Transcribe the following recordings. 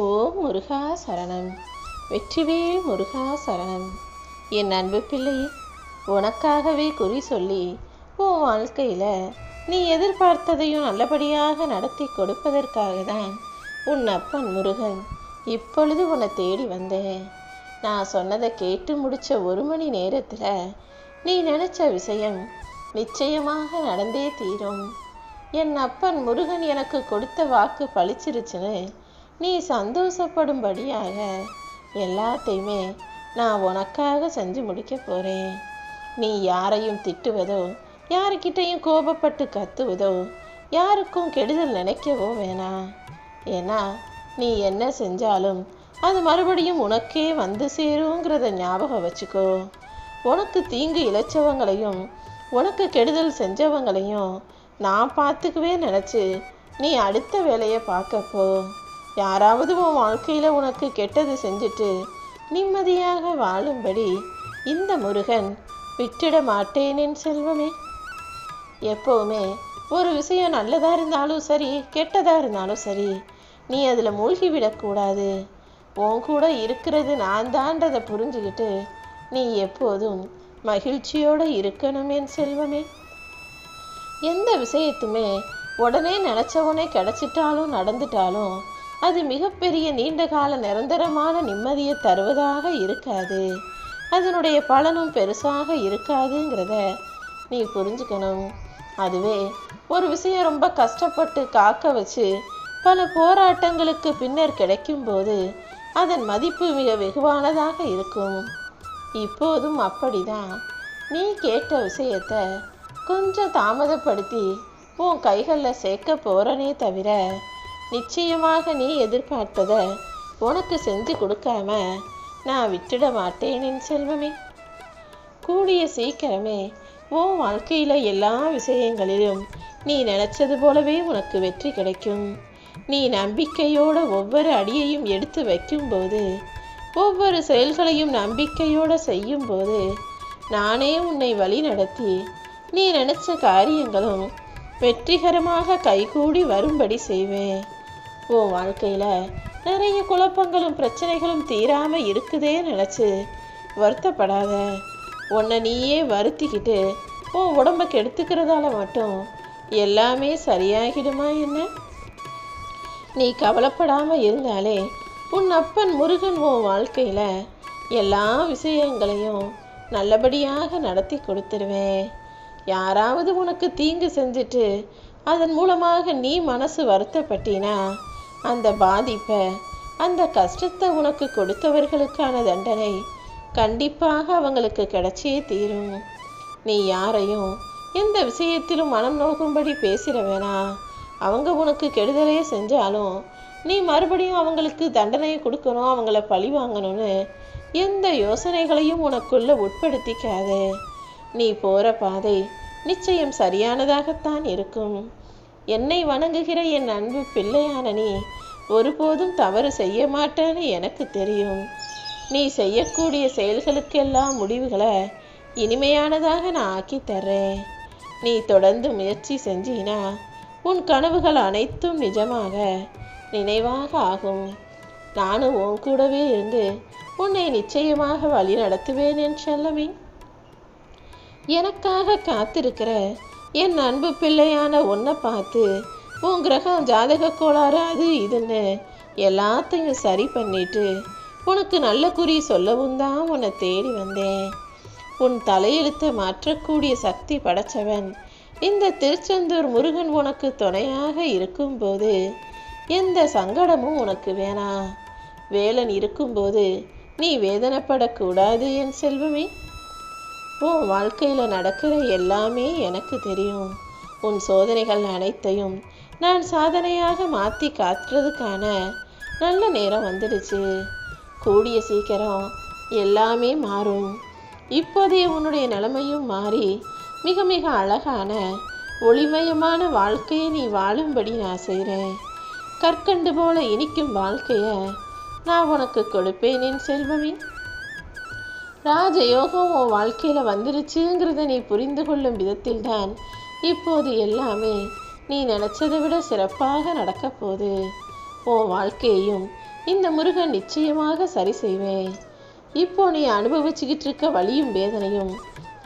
ஓ முருகா சரணம். வெற்றிவேல் முருகா சரணம். என் அன்பு பிள்ளை உனக்காகவே குறி சொல்லி உன் வாழ்க்கையில் நீ எதிர்பார்த்ததையும் நல்லபடியாக நடத்தி கொடுப்பதற்காக தான் உன் அப்பன் முருகன் இப்பொழுது உன்னை தேடி வந்தேன் நான் சொன்னதை கேட்டு முடித்த ஒரு மணி நேரத்தில் நீ நினச்ச விஷயம் நிச்சயமாக நடந்தே தீரும். என் அப்பன் முருகன் எனக்கு கொடுத்த வாக்கு பளிச்சிருச்சுன்னு நீ சந்தோஷப்படும்படியாக எல்லாத்தையுமே நான் உனக்காக செஞ்சு முடிக்க போகிறேன் நீ யாரையும் திட்டுவதோ யாருக்கிட்டையும் கோபப்பட்டு கத்துவதோ யாருக்கும் கெடுதல் நினைக்கவோ வேணாம் ஏன்னா நீ என்ன செஞ்சாலும் அது மறுபடியும் உனக்கே வந்து சேருங்கிறத ஞாபகம் வச்சுக்கோ. உனக்கு தீங்கு இழைச்சவங்களையும் உனக்கு கெடுதல் செஞ்சவங்களையும் நான் பார்த்துக்கவே நினச்சி நீ அடுத்த வேலையை பார்க்கப்போ. யாராவது உன் வாழ்க்கையில் உனக்கு கெட்டது செஞ்சுட்டு நிம்மதியாக வாழும்படி இந்த முருகன் விட்டுட மாட்டேனேன் செல்வமே. எப்போவுமே ஒரு விஷயம் நல்லதாக இருந்தாலும் சரி கெட்டதாக இருந்தாலும் சரி நீ அதில் மூழ்கி விடக்கூடாது உன் கூட இருக்கிறது நான் தான்றதை புரிஞ்சுக்கிட்டு நீ எப்போதும் மகிழ்ச்சியோடு இருக்கணுமே செல்வமே. எந்த விஷயத்துமே உடனே நினச்சவனே கிடச்சிட்டாலும் நடந்துட்டாலும் அது மிகப்பெரிய நீண்ட கால நிரந்தரமான நிம்மதியை தருவதாக இருக்காது. அதனுடைய பலனும் பெருசாக இருக்காதுங்கிறத நீ புரிஞ்சுக்கணும். அதுவே ஒரு விஷயம் ரொம்ப கஷ்டப்பட்டு காக்க வச்சு பல போராட்டங்களுக்கு பின்னர் கிடைக்கும்போது அதன் மதிப்பு மிக வெகுவானதாக இருக்கும். இப்போதும் அப்படிதான். நீ கேட்ட விஷயத்த கொஞ்சம் தாமதப்படுத்தி உன் கைகளில் சேர்க்க போறனே தவிர நிச்சயமாக நீ எதிர்பார்த்தத உனக்கு செஞ்சு கொடுக்காம நான் விட்டுட மாட்டேன் என் செல்வமே. கூடிய சீக்கிரமே உன் வாழ்க்கையில் எல்லா விஷயங்களிலும் நீ நினைச்சது போலவே உனக்கு வெற்றி கிடைக்கும். நீ நம்பிக்கையோட ஒவ்வொரு அடியையும் எடுத்து வைக்கும்போது ஒவ்வொரு செயல்களையும் நம்பிக்கையோட செய்யும்போது நானே உன்னை வழி நடத்தி நீ நினைச்ச காரியங்களும் வெற்றிகரமாக கைகூடி வரும்படி செய்வேன். உன் வாழ்க்கையில் நிறைய குழப்பங்களும் பிரச்சனைகளும் தீராம இருக்குதே நினச்சி வருத்தப்படாத. உன்னை நீயே வருத்திக்கிட்டு உன் உடம்ப கெடுத்துக்கிறதால மட்டும் எல்லாமே சரியாகிடுமா என்ன? நீ கவலைப்படாம இருந்தாலே உன் அப்பன் முருகன் உன் வாழ்க்கையில எல்லா விஷயங்களையும் நல்லபடியாக நடத்தி கொடுத்துருவேன் யாராவது உனக்கு தீங்கு செஞ்சுட்டு அதன் மூலமாக நீ மனசு வருத்தப்பட்டினா அந்த பாதிப்பை அந்த கஷ்டத்தை உனக்கு கொடுத்தவர்களுக்கான தண்டனை கண்டிப்பாக அவங்களுக்கு கிடைச்சே தீரும். நீ யாரையும் எந்த விஷயத்திலும் மனம் நோக்கும்படி பேசிட வேணாம் அவங்க உனக்கு கெடுதலே செஞ்சாலும் நீ மறுபடியும் அவங்களுக்கு தண்டனை கொடுக்கணும் அவங்கள பழி வாங்கணும்னு எந்த யோசனைகளையும் உனக்குள்ள உட்படுத்திக்காதே. நீ போகிற பாதை நிச்சயம் சரியானதாகத்தான் இருக்கும். என்னை வணங்குகிற என் அன்பு பிள்ளையான நீ ஒருபோதும் தவறு செய்ய மாட்டேன்னு எனக்கு தெரியும். நீ செய்யக்கூடிய செயல்களுக்கெல்லாம் முடிவுகளை இனிமையானதாக நான் ஆக்கி தர்றேன். நீ தொடர்ந்து முயற்சி செஞ்சினா உன் கனவுகள் அனைத்தும் நிஜமாக நினைவாக ஆகும். நானும் உன் கூடவே இருந்து உன்னை நிச்சயமாக வழி நடத்துவேன் என் செல்லமே. எனக்காக காத்திருக்கிற என் அன்பு பிள்ளையான உன்னை பார்த்து உன் கிரகம் ஜாதக கோளாறு அது இதுன்னு எல்லாத்தையும் சரி பண்ணிட்டு உனக்கு நல்ல குறி சொல்லவும் தான் உன்னை தேடி வந்தேன். உன் தலையெழுத்தை மாற்றக்கூடிய சக்தி படைச்சவன் இந்த திருச்செந்தூர் முருகன் உனக்கு துணையாக இருக்கும்போது எந்த சங்கடமும் உனக்கு வேணாம். வேலன் இருக்கும்போது நீ வேதனைப்படக்கூடாது என் செல்வமே. உன் வாழ்க்கையில் நடக்கிற எல்லாமே எனக்கு தெரியும். உன் சோதனைகள் அனைத்தையும் நான் சாதனையாக மாற்றி காட்டுறதுக்கான நல்ல நேரம் வந்துடுச்சு. கூடிய சீக்கிரம் எல்லாமே மாறும். இப்போதைய உன்னுடைய நிலைமையும் மாறி மிக மிக அழகான ஒளிமயமான வாழ்க்கையை நீ வாழும்படி நான் செய்கிறேன் கற்கண்டு போல இனிக்கும் வாழ்க்கையை நான் உனக்கு கொடுப்பேன் என் செல்வமே. ராஜயோகம் உன் வாழ்க்கையில் வந்துருச்சுங்கிறத நீ புரிந்து கொள்ளும் விதத்தில்தான். இப்போது எல்லாமே நீ நினச்சதை விட சிறப்பாக நடக்க போகுது. உன் வாழ்க்கையையும் இந்த முருகன் நிச்சயமாக சரி செய்வேன். இப்போ நீ அனுபவிச்சுக்கிட்டு இருக்க வழியும் வேதனையும்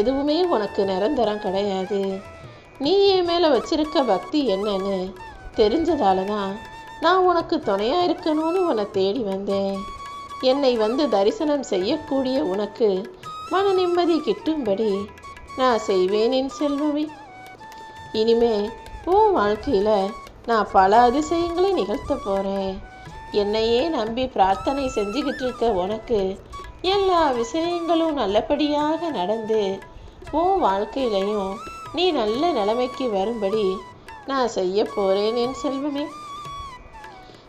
எதுவுமே உனக்கு நிரந்தரம் கிடையாது. நீ என் மேலே வச்சிருக்க பக்தி என்னன்னு தெரிஞ்சதால தான் நான் உனக்கு துணையாக இருக்கணும்னு உன்னை தேடி வந்தேன். என்னை வந்து தரிசனம் செய்யக்கூடிய உனக்கு மன நிம்மதி கிட்டும்படி நான் செய்வேன் என் செல்வமே. இனிமே உன் வாழ்க்கையில் நான் பல அதிசயங்களை நிகழ்த்த போகிறேன் என்னையே நம்பி பிரார்த்தனை செஞ்சுக்கிட்டு இருக்க உனக்கு எல்லா விஷயங்களும் நல்லபடியாக நடந்து உன் வாழ்க்கையிலையும் நீ நல்ல நிலைமைக்கு வரும்படி நான் செய்ய போகிறேன் என் செல்வமே.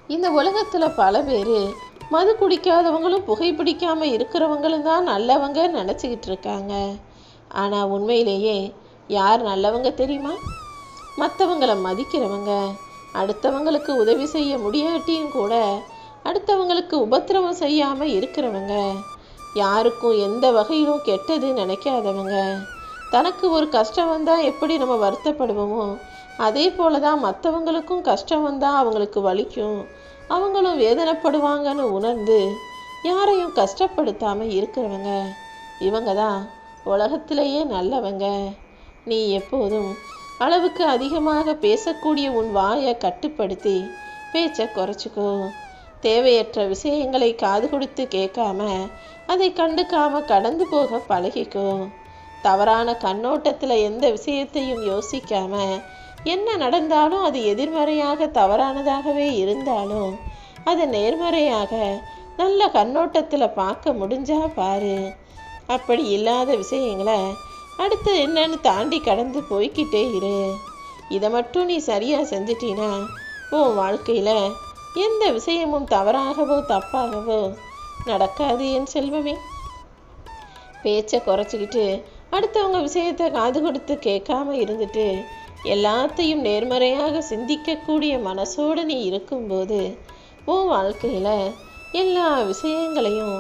இந்த உலகத்தில் பல பேர் மது குடிக்காதவங்களும் புகைப்பிடிக்காமல் இருக்கிறவங்களும் தான் நல்லவங்க நினச்சிக்கிட்டு இருக்காங்க. ஆனால் உண்மையிலேயே யார் நல்லவங்க தெரியுமா? மற்றவங்களை மதிக்கிறவங்க. அடுத்தவங்களுக்கு உதவி செய்ய முடியாட்டியும் கூட அடுத்தவங்களுக்கு உபத்திரவம் செய்யாமல் இருக்கிறவங்க. யாருக்கும் எந்த வகையிலும் கெட்டது நினைக்காதவங்க. தனக்கு ஒரு கஷ்டம் வந்தால் எப்படி நம்ம வருத்தப்படுவோமோ அதே போல தான் மற்றவங்களுக்கும் கஷ்டம் வந்தால் அவங்களுக்கு வலிக்கும். அவங்களும் வேதனைப்படுவாங்கன்னு உணர்ந்து யாரையும் கஷ்டப்படுத்தாமல் இருக்கிறவங்க. இவங்க தான் உலகத்திலேயே நல்லவங்க. நீ எப்போதும் அளவுக்கு அதிகமாக பேசக்கூடிய உன் வாயை கட்டுப்படுத்தி பேச்சை குறைச்சிக்கோ. தேவையற்ற விஷயங்களை காது கொடுத்து கேட்காம அதை கண்டுக்காம கடந்து போக பழகிக்கோ. தவறான கண்ணோட்டத்தில் எந்த விஷயத்தையும் யோசிக்காம என்ன நடந்தாலும் அது எதிர்மறையாக தவறானதாகவே இருந்தாலும் அதை நேர்மறையாக நல்ல கண்ணோட்டத்தில் பார்க்க முடிஞ்சா பாரு. அப்படி இல்லாத விஷயங்களை அடுத்து என்னன்னு தாண்டி கடந்து போய்க்கிட்டே இரு. இதை மட்டும் நீ சரியாக செஞ்சிட்டினா உன் வாழ்க்கையில் எந்த விஷயமும் தவறாகவோ தப்பாகவோ நடக்காது என் செல்வமே. பேச்சை குறைச்சிக்கிட்டு அடுத்தவங்க விஷயத்தை காது கொடுத்து கேட்காம இருந்துட்டு எல்லாத்தையும் நேர்மறையாக சிந்திக்கக்கூடிய மனசோடு நீ இருக்கும்போது உன் வாழ்க்கையில் எல்லா விஷயங்களையும்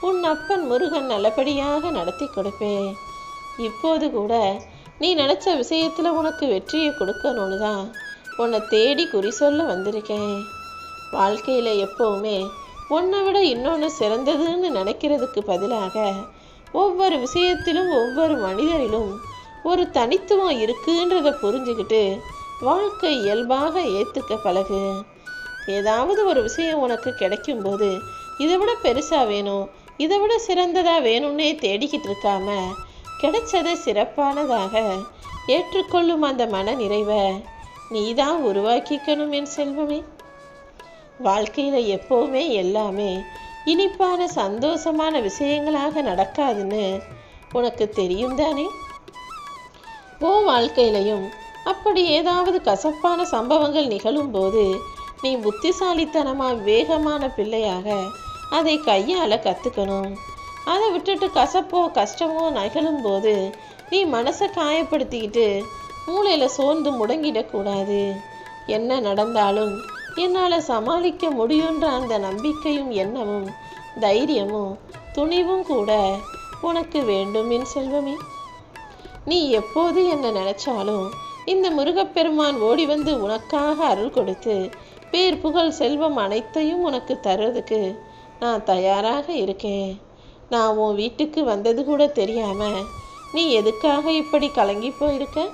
உன் அப்பன் முருகன் நல்லபடியாக நடத்தி கொடுப்பேன். இப்போது கூட நீ நினச்ச விஷயத்தில் உனக்கு வெற்றியை கொடுக்கணும்னு தான் உன்னை தேடி குறி சொல்ல வந்திருக்கேன். வாழ்க்கையில் எப்போவுமே உன்னை விட இன்னொன்று சிறந்ததுன்னு நினைக்கிறதுக்கு பதிலாக ஒவ்வொரு விஷயத்திலும் ஒவ்வொரு மனிதரிலும் ஒரு தனித்துவம் இருக்குன்றத புரிஞ்சுக்கிட்டு வாழ்க்கை இயல்பாக ஏற்றுக்க பழகு. ஏதாவது ஒரு விஷயம் உனக்கு கிடைக்கும்போது இதை விட பெருசாக வேணும் இதை விட சிறந்ததாக வேணும்னே தேடிக்கிட்டு இருக்காம கிடைச்சதை சிறப்பானதாக ஏற்றுக்கொள்ளும் அந்த மன நிறைவை நீ தான் உருவாக்கிக்கணும் என் செல்வமே. வாழ்க்கையில் எப்போவுமே எல்லாமே இனிப்பான சந்தோஷமான விஷயங்களாக நடக்காதுன்னு உனக்கு தெரியும் தானே? வாழ்க்கையிலையும் அப்படி ஏதாவது கசப்பான சம்பவங்கள் நிகழும்போது நீ புத்திசாலித்தனமாக வேகமான பிள்ளையாக அதை கையாள கற்றுக்கணும் அதை விட்டுட்டு கசப்போ கஷ்டமோ நிகழும்போது நீ மனசை காயப்படுத்திக்கிட்டு மூளையில் சோர்ந்து முடங்கிடக்கூடாது. என்ன நடந்தாலும் என்னால் சமாளிக்க முடியுன்ற அந்த நம்பிக்கையும் எண்ணமும் தைரியமும் துணிவும் கூட உனக்கு வேண்டும் என் செல்வமே. நீ எப்போது என்ன நினைச்சாலும் இந்த முருகப்பெருமான் ஓடி வந்து உனக்காக அருள் கொடுத்து பேர் புகழ் செல்வம் அனைத்தையும் உனக்கு தர்றதுக்கு நான் தயாராக இருக்கேன். நான் உன் வீட்டுக்கு வந்தது கூட தெரியாம நீ எதுக்காக இப்படி கலங்கி போயிருக்க?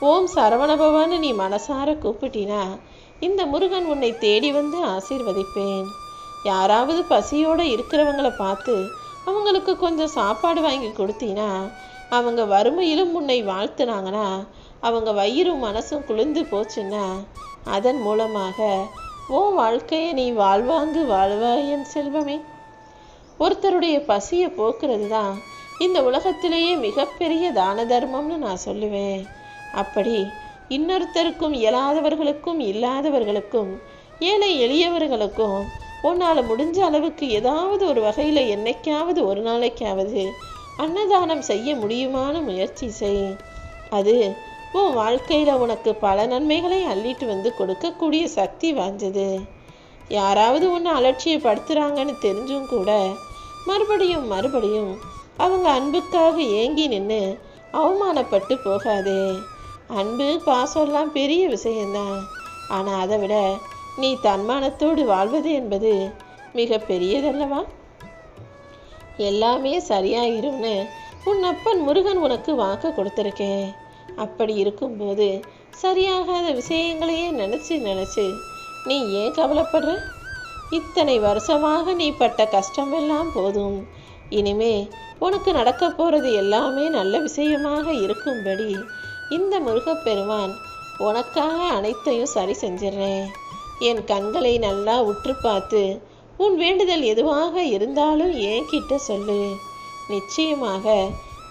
ஓம் சரவணபவான்னு நீ மனசார கூப்பிட்டினா இந்த முருகன் உன்னை தேடி வந்து ஆசீர்வதிப்பேன். யாராவது பசியோடு இருக்கிறவங்கள பார்த்து அவங்களுக்கு கொஞ்சம் சாப்பாடு வாங்கி கொடுத்தீனா அவங்க வறுமையிலும் உன்னை வாழ்த்துனாங்கன்னா அவங்க வயிறும் மனசும் குளிர்ந்து போச்சுன்னா அதன் மூலமாக ஓ வாழ்க்கையை நீ வாழ்வாங்கு வாழ்வாய் என் செல்வமே. ஒருத்தருடைய பசியை போக்குறது தான் இந்த உலகத்திலேயே மிகப்பெரிய தான தர்மம்னு நான் சொல்லுவேன். அப்படி இன்னொருத்தருக்கும் இயலாதவர்களுக்கும் இல்லாதவர்களுக்கும் ஏழை எளியவர்களுக்கும் உன்னால் முடிஞ்ச அளவுக்கு ஏதாவது ஒரு வகையில் என்னைக்காவது ஒரு நாளைக்காவது அன்னதானம் செய்ய முடியுமான முயற்சி செய். அது உன் வாழ்க்கையில் உனக்கு பல நன்மைகளை அள்ளிட்டு வந்து கொடுக்கக்கூடிய சக்தி வாய்ந்தது. யாராவது ஒன்று அலட்சியப்படுத்துகிறாங்கன்னு தெரிஞ்சும் கூட மறுபடியும் மறுபடியும் அவங்க அன்புக்காக ஏங்கி நின்று அவமானப்பட்டு போகாதே. அன்பு பாசம்லாம் பெரிய விஷயந்தான் ஆனால் அதை விட நீ தன்மானத்தோடு வாழ்வது என்பது மிக பெரியதல்லவா எல்லாமே சரியாயிரும்னு உன் அப்பன் முருகன் உனக்கு வாக்கு கொடுத்துருக்கேன். அப்படி இருக்கும்போது சரியாகாத விஷயங்களையே நினச்சி நினச்சி நீ ஏன் கவலைப்படுற? இத்தனை வருஷமாக நீ பட்ட கஷ்டமெல்லாம் போதும். இனிமே உனக்கு நடக்க போகிறது எல்லாமே நல்ல விஷயமாக இருக்கும்படி இந்த முருகப்பெருமான் உனக்காக அனைத்தையும் சரி செஞ்சிடுறேன். என் கண்களை நல்லா உற்று பார்த்து உன் வேண்டுதல் எதுவாக இருந்தாலும் என்கிட்ட சொல்லு. நிச்சயமாக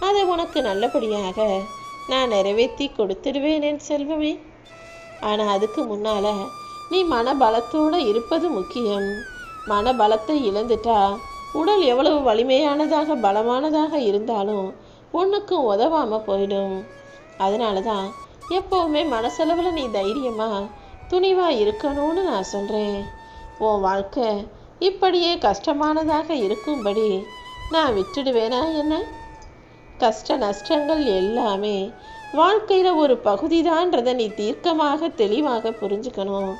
அதை உனக்கு நல்லபடியாக நான் நிறைவேற்றி கொடுத்துடுவேன் என் செல்வமே. ஆனால் அதுக்கு முன்னால் நீ மனபலத்தோடு இருப்பது முக்கியம். மனபலத்தை இழந்துட்டா உடல் எவ்வளவு வலிமையானதாக பலமானதாக இருந்தாலும் ஒன்றுக்கும் உதவாமல் போயிடும். அதனால தான் எப்போவுமே மனசளவில் நீ தைரியமாக துணிவாக இருக்கணும்னு நான் சொல்கிறேன் உன் வாழ்க்கை இப்படியே கஷ்டமானதாக இருக்கும்படி நான் விட்டுடுவேனா என்ன? கஷ்ட நஷ்டங்கள் எல்லாமே வாழ்க்கையில் ஒரு பகுதிதான்றதை நீ தீர்க்கமாக தெளிவாக புரிஞ்சுக்கணும்.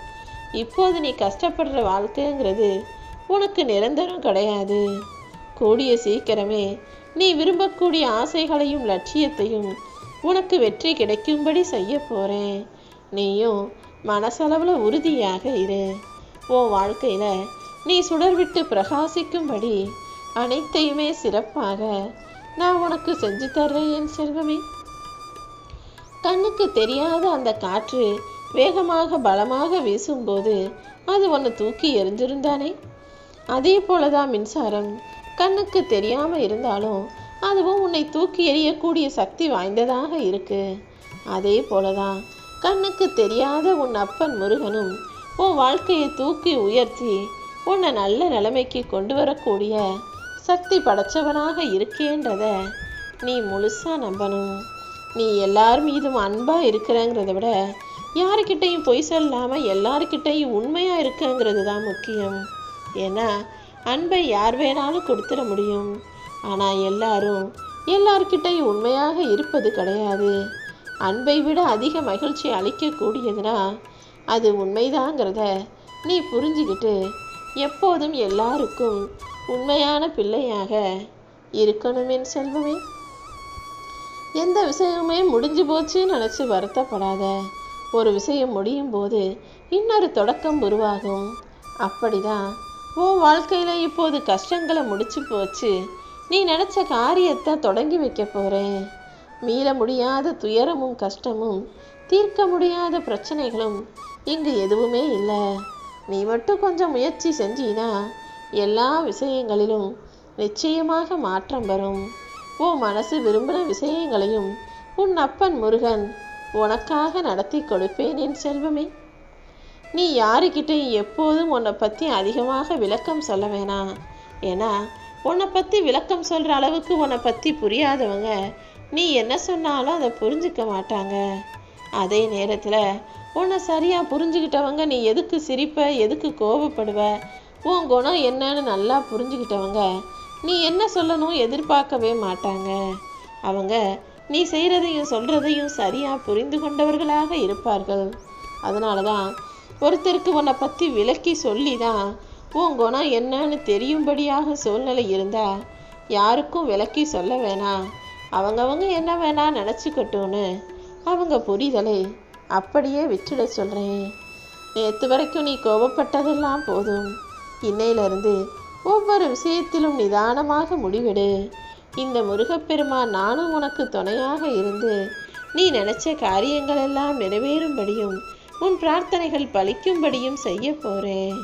இப்போது நீ கஷ்டப்படுற வாழ்க்கைங்கிறது உனக்கு நிரந்தரம் கிடையாது. கூடிய சீக்கிரமே நீ விரும்பக்கூடிய ஆசைகளையும் லட்சியத்தையும் உனக்கு வெற்றி கிடைக்கும்படி செய்ய போகிறேன் நீயும் மனசளவில் உறுதியாக இரு. உன் வாழ்க்கையில் நீ சுடர்விட்டு பிரகாசிக்கும்படி அனைத்தையுமே சிறப்பாக நான் உனக்கு செஞ்சு தர்றேன் என் செல்வமே. கண்ணுக்கு தெரியாத அந்த காற்று வேகமாக பலமாக வீசும்போது அது ஒன்று தூக்கி எரிஞ்சிருந்தானே அதே போலதான் மின்சாரம் கண்ணுக்கு தெரியாமல் இருந்தாலும் அதுவும் உன்னை தூக்கி எறியக்கூடிய சக்தி வாய்ந்ததாக இருக்கு. அதே போலதான் கண்ணுக்கு தெரியாத உன் அப்பன் முருகனும் உன் வாழ்க்கையை தூக்கி உயர்த்தி உன்னை நல்ல நிலைமைக்கு கொண்டு வரக்கூடிய சக்தி படைச்சவனாக இருக்கேன்றத நீ முழுசா நம்பணும். நீ எல்லார் மீதும் அன்பா இருக்கிறங்கிறத விட யாருக்கிட்டையும் பொய் சொல்லாமல் எல்லாருக்கிட்டையும் உண்மையாக இருக்குங்கிறது தான் முக்கியம். ஏன்னா அன்பை யார் வேணாலும் கொடுத்துட முடியும். ஆனால் எல்லாரும் எல்லார்கிட்டையும் உண்மையாக இருப்பது கிடையாது. அன்பை விட அதிக மகிழ்ச்சி அளிக்கக்கூடியதுனா அது உண்மைதாங்கிறத நீ புரிஞ்சுக்கிட்டு எப்போதும் எல்லாருக்கும் உண்மையான பிள்ளையாக இருக்கணும் என் செல்வமே. எந்த விஷயமுமே முடிஞ்சு போச்சுன்னு நினச்சி வருத்தப்படாத. ஒரு விஷயம் முடியும் போது இன்னொரு தொடக்கம் உருவாகும். அப்படிதான் உன் வாழ்க்கையில் இப்போது கஷ்டங்களை முடிச்சு போச்சு. நீ நினச்ச காரியத்தை தொடங்கி வைக்க போகிறேன் மீள முடியாத துயரமும் கஷ்டமும் தீர்க்க முடியாத பிரச்சனைகளும் இங்கு எதுவுமே இல்லை. நீ மட்டும் கொஞ்சம் முயற்சி செஞ்சினா எல்லா விஷயங்களிலும் நிச்சயமாக மாற்றம் வரும். உன் மனசு விரும்பின விஷயங்களையும் உன் அப்பன் முருகன் உனக்காக நடத்தி கொடுப்பேன் என் செல்வமே. நீ யாருக்கிட்டையும் எப்போதும் உன்னை பற்றி அதிகமாக விளக்கம் சொல்ல வேணாம் ஏன்னா உன்னை பற்றி விளக்கம் சொல்கிற அளவுக்கு உன்னை பற்றி புரியாதவங்க நீ என்ன சொன்னாலும் அதை புரிஞ்சுக்க மாட்டாங்க. அதே நேரத்தில் உன்னை சரியாக புரிஞ்சுக்கிட்டவங்க நீ எதுக்கு சிரிப்ப எதுக்கு கோபப்படுவ உன் குணம் என்னன்னு நல்லா புரிஞ்சுக்கிட்டவங்க நீ என்ன சொல்லணும் எதிர்பார்க்கவே மாட்டாங்க. அவங்க நீ செய்கிறதையும் சொல்கிறதையும் சரியாக புரிந்து கொண்டவர்களாக இருப்பார்கள். அதனால தான் ஒருத்தருக்கு உன்னை பற்றி விளக்கி சொல்லி தான் உன் குணம் என்னன்னு தெரியும்படியாக சூழ்நிலை இருந்தால் யாருக்கும் விளக்கி சொல்ல வேணாம். அவங்கவங்க என்ன வேணா நினச்சிக்கட்டும்னு. அவங்க புரிதலை. அப்படியே விட்டுட சொல்கிறேன் நேற்று வரைக்கும் நீ கோபப்பட்டதெல்லாம் போதும். இன்னையிலிருந்து ஒவ்வொரு விஷயத்திலும் நிதானமாக முடிவெடு. இந்த முருகப்பெருமான் நானும் உனக்கு துணையாக இருந்து நீ நினைச்ச காரியங்களெல்லாம் நிறைவேறும்படியும் உன் பிரார்த்தனைகள் பலிக்கும்படியும் செய்ய போறேன்.